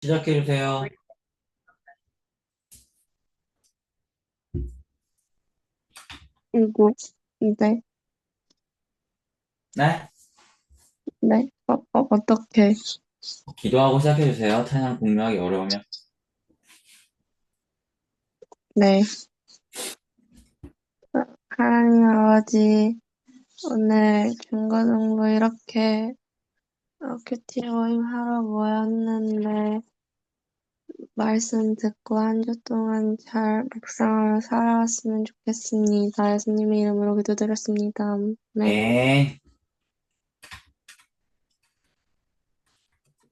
시작해 주세요. 이거, 네, 네? 네, 어, 어, 어떻게, 기도하고 시작해 주세요. 찬양 공유하기 어려우면. 네. 하나님 아버지, 오늘 중고등부 이렇게, 이렇게 팀 모임 하러 모였는데, 말씀 듣고 한 주 동안 잘 묵상하며 살아왔으면 좋겠습니다. 예수님의 이름으로 기도드렸습니다. 네. 네.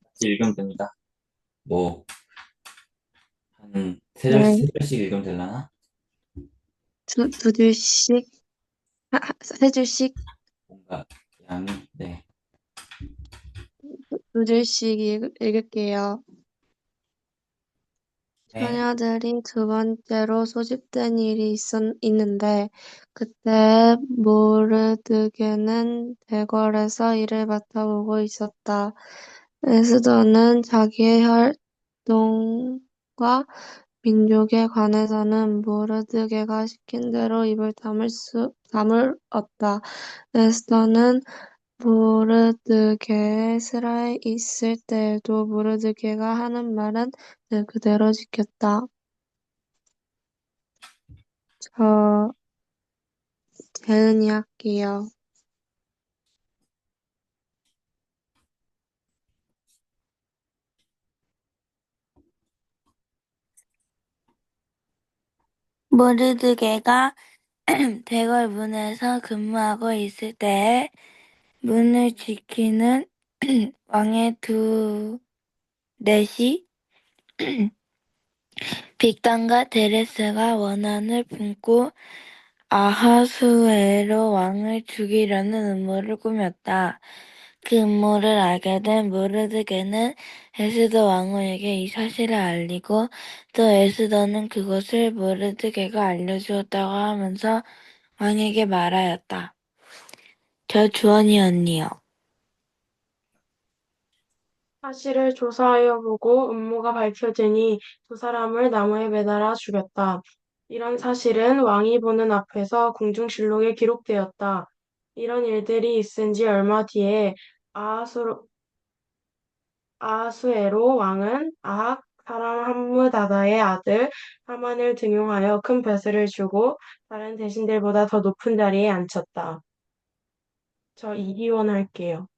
같이 읽으면 됩니다. 뭐, 한 세 절, 네. 세 절씩 읽으면 되려나? 두, 두 줄씩, 하, 하, 세 줄씩, 뭔가, 양이, 네. 두 줄씩 읽, 읽을게요. 네. 처녀들이 두 번째로 소집된 일이 있었, 있는데 그때 모르드게는 대궐에서 일을 맡아보고 있었다. 에스더는 자기의 혈통과 민족에 관해서는 모르드게가 시킨 대로 입을 다물 수 다물었다. 에스더는 모르드게의 있을 때에도 모르드게가 하는 말은 늘 그대로 지켰다. 저 재은이 할게요. 모르드게가 대궐 문에서 근무하고 있을 때에 문을 지키는 왕의 두 넷이 빅단과 데레스가 원한을 품고 아하수에로 왕을 죽이려는 음모를 꾸몄다. 그 음모를 알게 된 모르드게는 에스더 왕후에게 이 사실을 알리고 또 에스더는 그것을 모르드게가 알려주었다고 하면서 왕에게 말하였다. 저 주원이 언니요. 사실을 조사하여 보고 음모가 밝혀지니 두 사람을 나무에 매달아 죽였다. 이런 사실은 왕이 보는 앞에서 궁중실록에 기록되었다. 이런 일들이 있은 지 얼마 뒤에 아하수, 아하수에로 왕은 아학 사람 함므다다의 아들 하만을 등용하여 큰 벼슬을 주고 다른 대신들보다 더 높은 자리에 앉혔다. 저 이기원 할게요.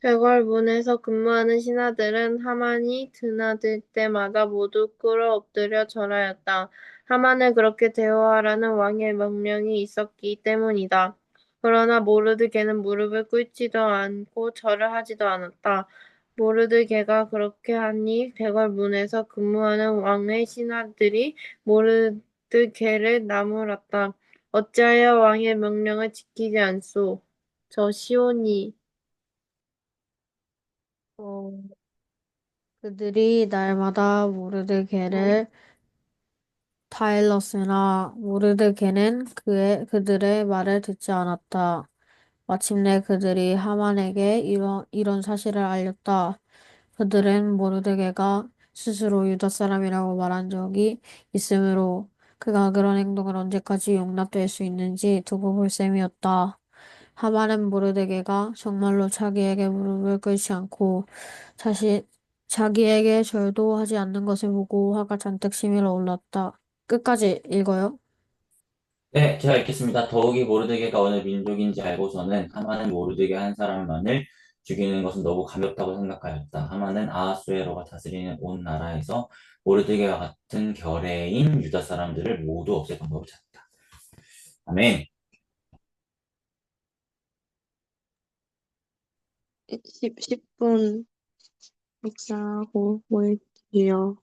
대궐 문에서 근무하는 신하들은 하만이 드나들 때마다 모두 꿇어 엎드려 절하였다. 하만을 그렇게 대우하라는 왕의 명령이 있었기 때문이다. 그러나 모르드게는 무릎을 꿇지도 않고 절을 하지도 않았다. 모르드게가 그렇게 하니 대궐 문에서 근무하는 왕의 신하들이 모르드 게를 나무랐다. 어찌하여 왕의 명령을 지키지 않소? 저 시온이 어, 그들이 날마다 모르드게를 타일렀으나 모르드게는 그의 그들의 말을 듣지 않았다. 마침내 그들이 하만에게 이런, 이런 사실을 알렸다. 그들은 모르드게가 스스로 유다 사람이라고 말한 적이 있으므로 그가 그런 행동을 언제까지 용납될 수 있는지 두고 볼 셈이었다. 하만은 모르드게가 정말로 자기에게 무릎을 꿇지 않고 자신, 자기에게 절도 하지 않는 것을 보고 화가 잔뜩 치밀어 올랐다. 끝까지 읽어요. 네, 제가 읽겠습니다. 더욱이 모르드게가 어느 민족인지 알고서는 하만은 모르드게 한 사람만을 죽이는 것은 너무 가볍다고 생각하였다. 하만은 아하수에로가 다스리는 온 나라에서 모르드게와 같은 결의인 유다 사람들을 모두 없앨 방법을 찾았다. 아멘. 10, 10분 묵상하고 모일게요.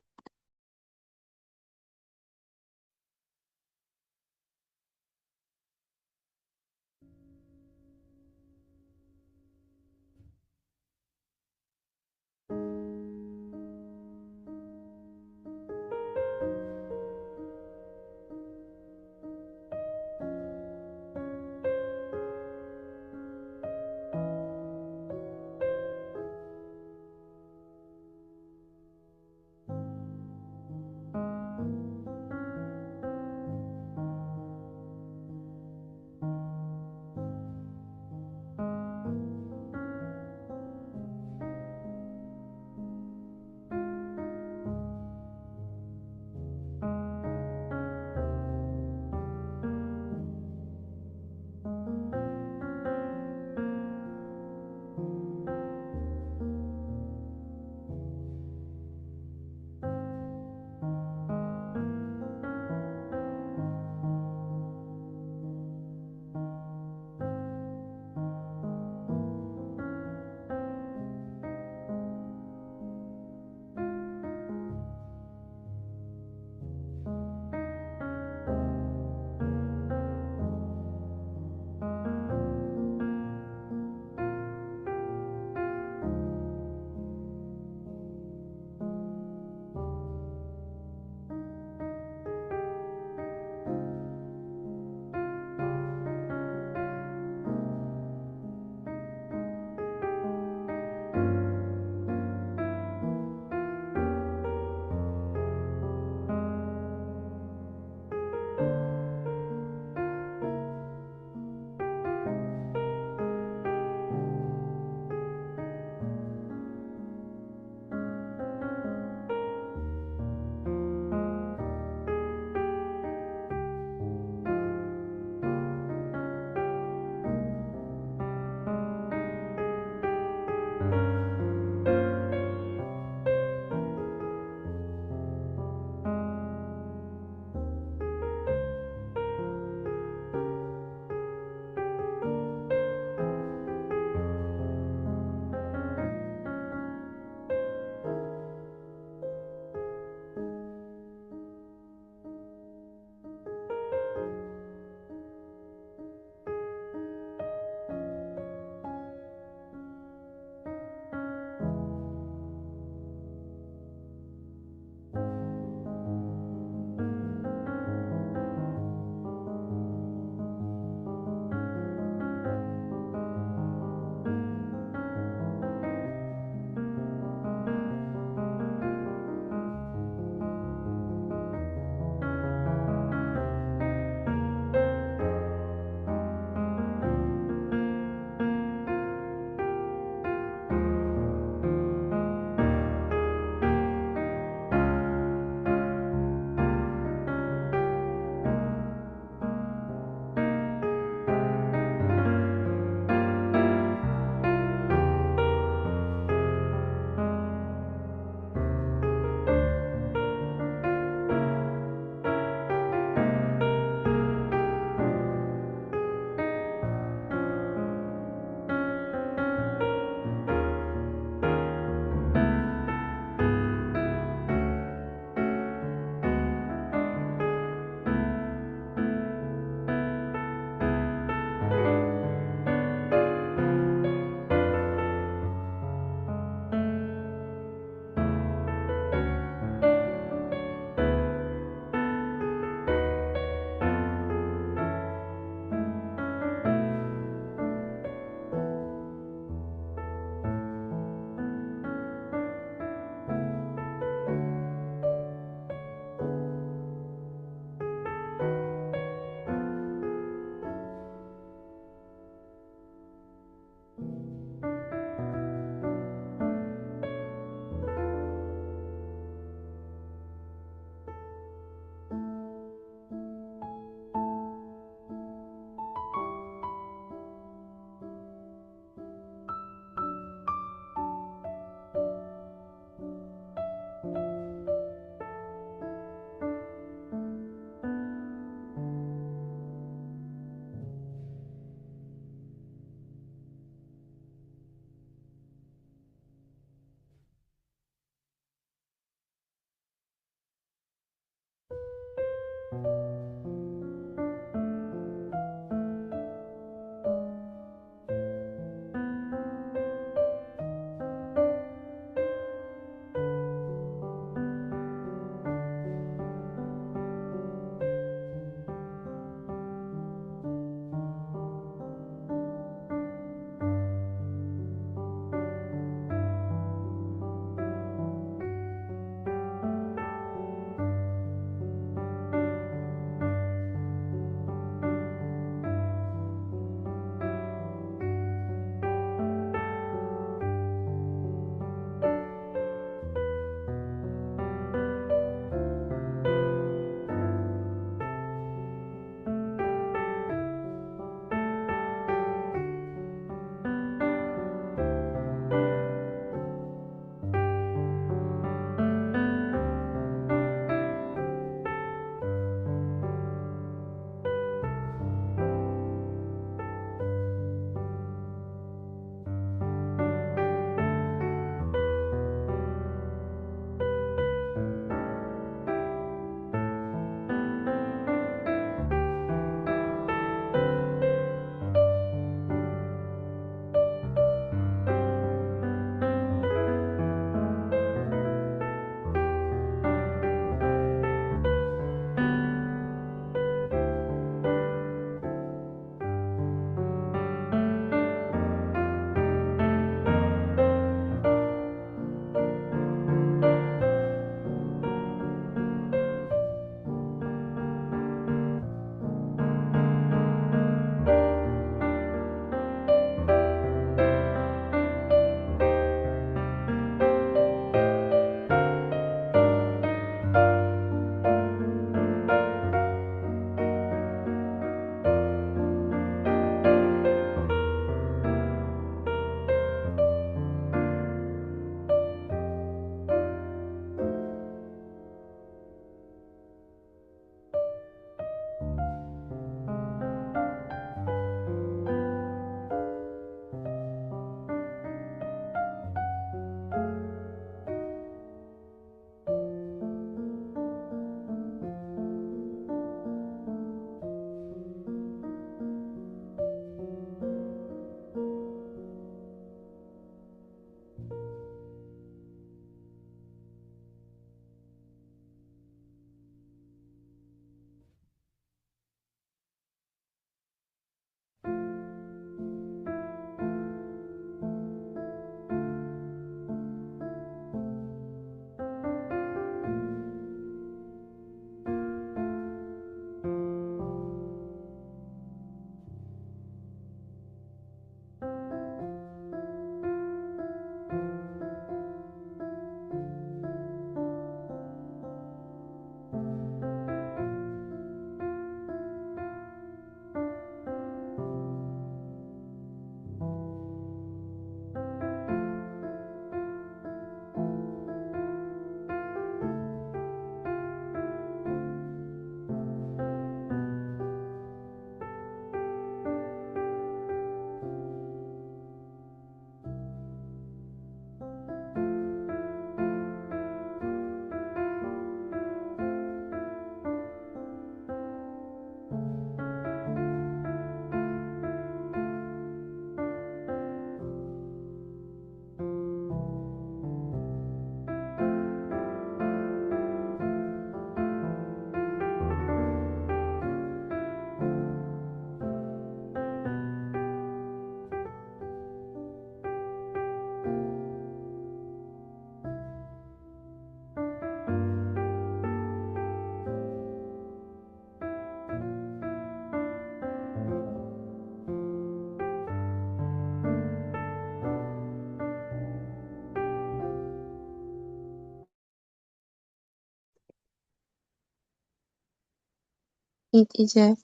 이, 이제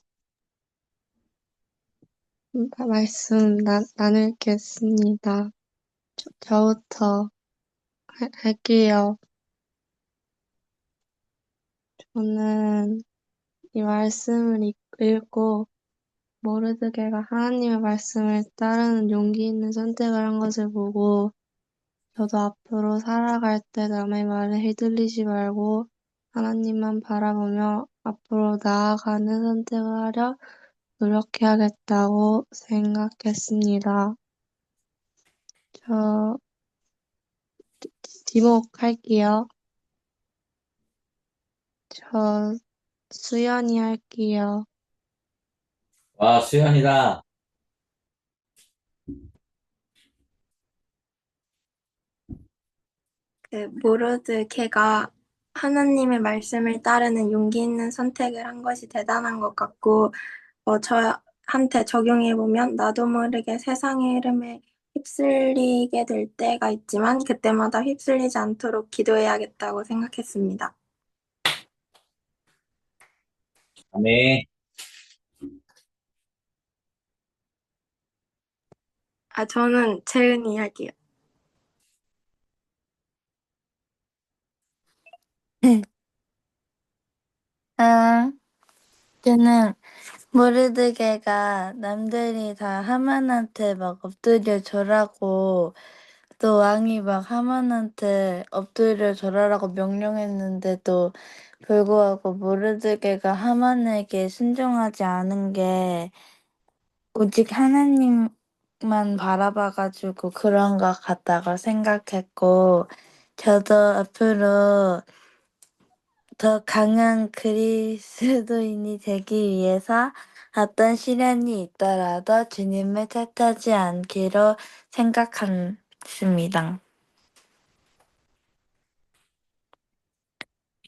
마- 말씀 나, 나누겠습니다. 저, 저부터 할, 할게요. 저는 이 말씀을 읽- 읽고 모르드게가 하나님의 말씀을 따르는 용기 있는 선택을 한 것을 보고 저도 앞으로 살아갈 때 남의 말에 휘둘리지 말고 하나님만 바라보며 앞으로 나아가는 선택을 하려 노력해야겠다고 생각했습니다. 저 지목할게요. 저 수연이 할게요. 와, 수연이다. 그 모르드케가 하나님의 말씀을 따르는 용기 있는 선택을 한 것이 대단한 것 같고, 어, 저한테 적용해보면 나도 모르게 세상의 흐름에 휩쓸리게 될 때가 있지만 그때마다 휩쓸리지 않도록 기도해야겠다고 생각했습니다. 아멘. 아, 저는 재은이 할게요. 아, 저는 모르드게가 남들이 다 하만한테 막 엎드려 절하고 또 왕이 막 하만한테 엎드려 절하라고 명령했는데도 불구하고 모르드게가 하만에게 순종하지 않은 게 오직 하나님만 바라봐가지고 그런 것 같다고 생각했고 저도 앞으로 더 강한 그리스도인이 되기 위해서 어떤 시련이 있더라도 주님을 탓하지 않기로 생각했습니다.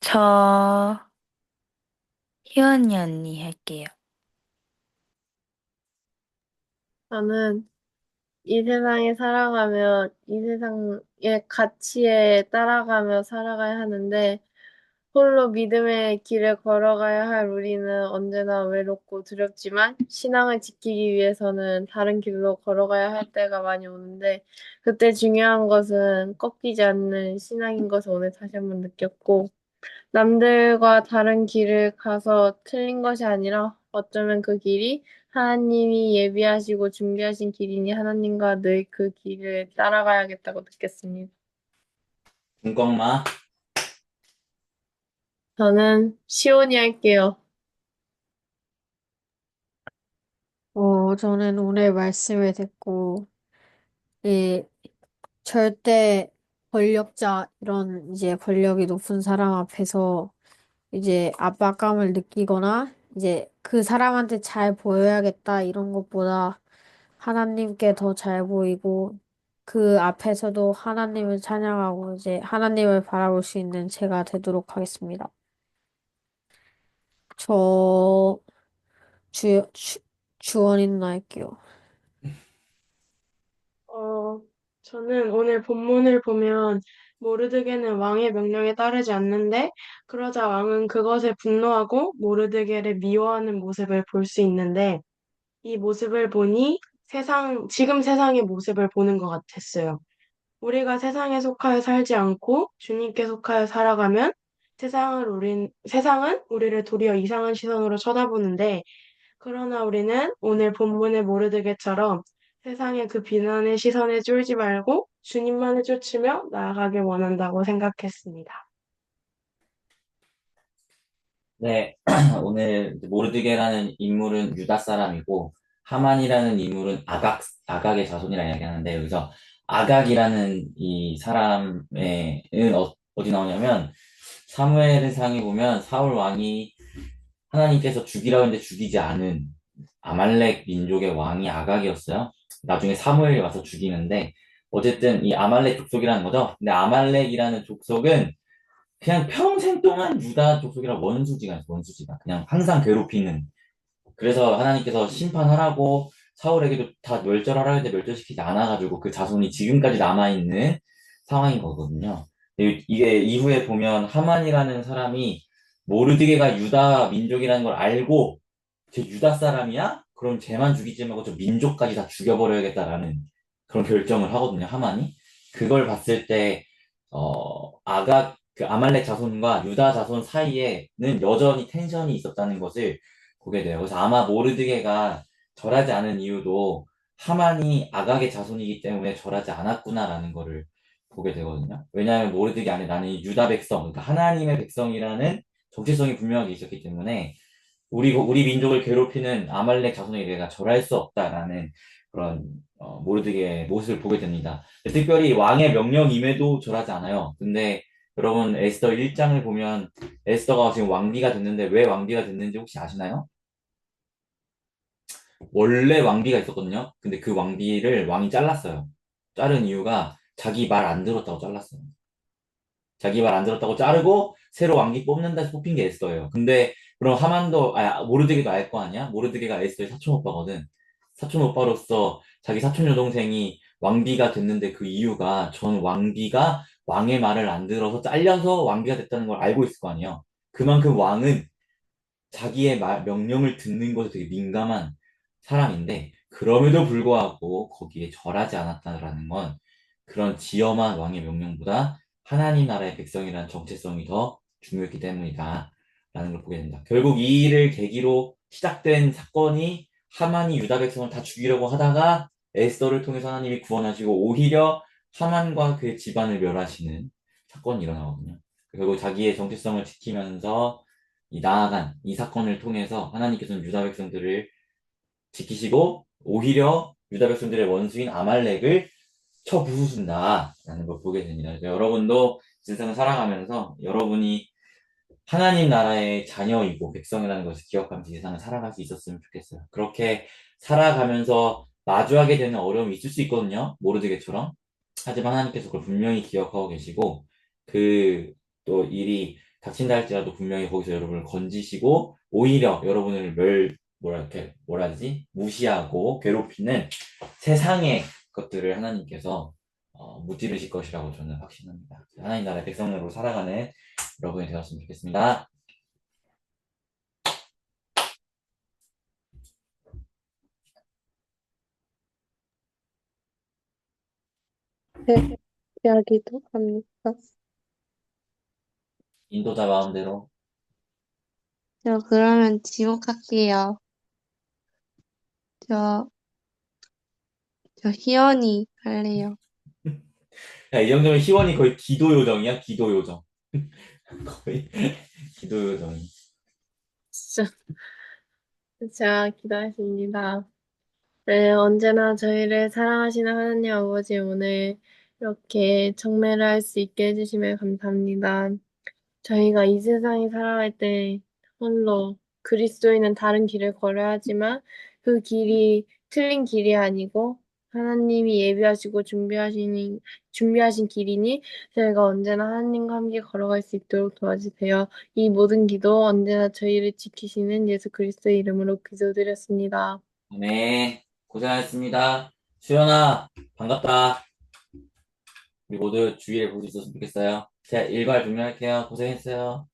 저 희원이 언니 할게요. 저는 이 세상에 살아가며 이 세상의 가치에 따라가며 살아가야 하는데 홀로 믿음의 길을 걸어가야 할 우리는 언제나 외롭고 두렵지만 신앙을 지키기 위해서는 다른 길로 걸어가야 할 때가 많이 오는데 그때 중요한 것은 꺾이지 않는 신앙인 것을 오늘 다시 한번 느꼈고 남들과 다른 길을 가서 틀린 것이 아니라 어쩌면 그 길이 하나님이 예비하시고 준비하신 길이니 하나님과 늘 그 길을 따라가야겠다고 느꼈습니다. 김광마. 저는 시온이 할게요. 어, 저는 오늘 말씀을 듣고, 이, 절대 권력자, 이런 이제 권력이 높은 사람 앞에서 이제 압박감을 느끼거나, 이제 그 사람한테 잘 보여야겠다, 이런 것보다 하나님께 더 잘 보이고, 그 앞에서도 하나님을 찬양하고, 이제 하나님을 바라볼 수 있는 제가 되도록 하겠습니다. 저, 주, 주, 주원이 누나 할게요. 어, 저는 오늘 본문을 보면 모르드게는 왕의 명령에 따르지 않는데 그러자 왕은 그것에 분노하고 모르드게를 미워하는 모습을 볼 수 있는데 이 모습을 보니 세상, 지금 세상의 모습을 보는 것 같았어요. 우리가 세상에 속하여 살지 않고 주님께 속하여 살아가면 세상을 우린, 세상은 우리를 도리어 이상한 시선으로 쳐다보는데 그러나 우리는 오늘 본문의 모르드게처럼 세상의 그 비난의 시선에 쫄지 말고 주님만을 쫓으며 나아가길 원한다고 생각했습니다. 네, 오늘 모르드게라는 인물은 유다 사람이고 하만이라는 인물은 아각 아각의 자손이라 이야기하는데 여기서 아각이라는 이 사람은 어, 어디 나오냐면 사무엘상에 보면 사울 왕이 하나님께서 죽이라고 했는데 죽이지 않은 아말렉 민족의 왕이 아각이었어요. 나중에 사무엘이 와서 죽이는데 어쨌든 이 아말렉 족속이라는 거죠. 근데 아말렉이라는 족속은 그냥 평생 동안 유다 족속이랑 원수지가 원수지가. 그냥 항상 괴롭히는. 그래서 하나님께서 심판하라고 사울에게도 다 멸절하라 했는데 멸절시키지 않아가지고 그 자손이 지금까지 남아있는 상황인 거거든요. 근데 이게 이후에 보면 하만이라는 사람이 모르드게가 유다 민족이라는 걸 알고 쟤 유다 사람이야? 그럼 쟤만 죽이지 말고 저 민족까지 다 죽여버려야겠다라는 그런 결정을 하거든요, 하만이. 그걸 봤을 때, 어, 아가, 그 아말렉 자손과 유다 자손 사이에는 여전히 텐션이 있었다는 것을 보게 돼요. 그래서 아마 모르드게가 절하지 않은 이유도 하만이 아각의 자손이기 때문에 절하지 않았구나라는 거를 보게 되거든요. 왜냐하면 모르드게 안에 나는 유다 백성, 그러니까 하나님의 백성이라는 정체성이 분명하게 있었기 때문에 우리 우리 민족을 괴롭히는 아말렉 자손에게 내가 절할 수 없다라는 그런 어, 모르드게의 모습을 보게 됩니다. 특별히 왕의 명령임에도 절하지 않아요. 근데 여러분 에스더 1장을 보면 에스더가 지금 왕비가 됐는데 왜 왕비가 됐는지 혹시 아시나요? 원래 왕비가 있었거든요. 근데 그 왕비를 왕이 잘랐어요. 자른 이유가 자기 말 안 들었다고 잘랐어요. 자기 말 안 들었다고 자르고 새로 왕비 뽑는다 뽑힌 게 에스더예요. 근데 그럼 하만도 아 모르드게도 알 거 아니야? 모르드게가 에스더의 사촌 오빠거든. 사촌 오빠로서 자기 사촌 여동생이 왕비가 됐는데 그 이유가 전 왕비가 왕의 말을 안 들어서 잘려서 왕비가 됐다는 걸 알고 있을 거 아니에요. 그만큼 왕은 자기의 말, 명령을 듣는 것에 되게 민감한 사람인데 그럼에도 불구하고 거기에 절하지 않았다라는 건 그런 지엄한 왕의 명령보다 하나님 나라의 백성이라는 정체성이 더 중요했기 때문이다. 라는 걸 보게 된다. 결국 이 일을 계기로 시작된 사건이 하만이 유다 백성을 다 죽이려고 하다가 에스더를 통해서 하나님이 구원하시고 오히려 하만과 그의 집안을 멸하시는 사건이 일어나거든요. 결국 자기의 정체성을 지키면서 이 나아간 이 사건을 통해서 하나님께서는 유다 백성들을 지키시고 오히려 유다 백성들의 원수인 아말렉을 쳐 부수신다라는 걸 보게 됩니다. 여러분도 세상을 살아가면서 여러분이 하나님 나라의 자녀이고 백성이라는 것을 기억하면서 세상을 살아갈 수 있었으면 좋겠어요. 그렇게 살아가면서 마주하게 되는 어려움이 있을 수 있거든요. 모르드게처럼. 하지만 하나님께서 그걸 분명히 기억하고 계시고 그 또 일이 닥친다 할지라도 분명히 거기서 여러분을 건지시고 오히려 여러분을 멸 뭐라 이렇게 뭐라 하지 무시하고 괴롭히는 세상의 것들을 하나님께서 어, 무찌르실 것이라고 저는 확신합니다. 하나님 나라의 백성으로 살아가는 여러분이 되었으면 좋겠습니다. 네, 이야기도 합니까? 인도자 마음대로 저 그러면 지목할게요. 저, 저 희연이 할래요. 야, 이 정도면 희원이 거의 기도 요정이야, 기도 요정. 거의 기도 요정이. 진짜. 자, 기도하겠습니다. 네, 언제나 저희를 사랑하시는 하나님 아버지 오늘 이렇게 정매를 할 수 있게 해주시면 감사합니다. 저희가 이 세상에 살아갈 때 홀로 그리스도인은 다른 길을 걸어야 하지만 그 길이 틀린 길이 아니고 하나님이 예비하시고 준비하시는, 준비하신 길이니 저희가 언제나 하나님과 함께 걸어갈 수 있도록 도와주세요. 이 모든 기도 언제나 저희를 지키시는 예수 그리스도의 이름으로 기도드렸습니다. 네, 고생하셨습니다. 수연아, 반갑다. 우리 모두 볼수 있었으면 좋겠어요. 제가 일괄 분명할게요. 고생했어요.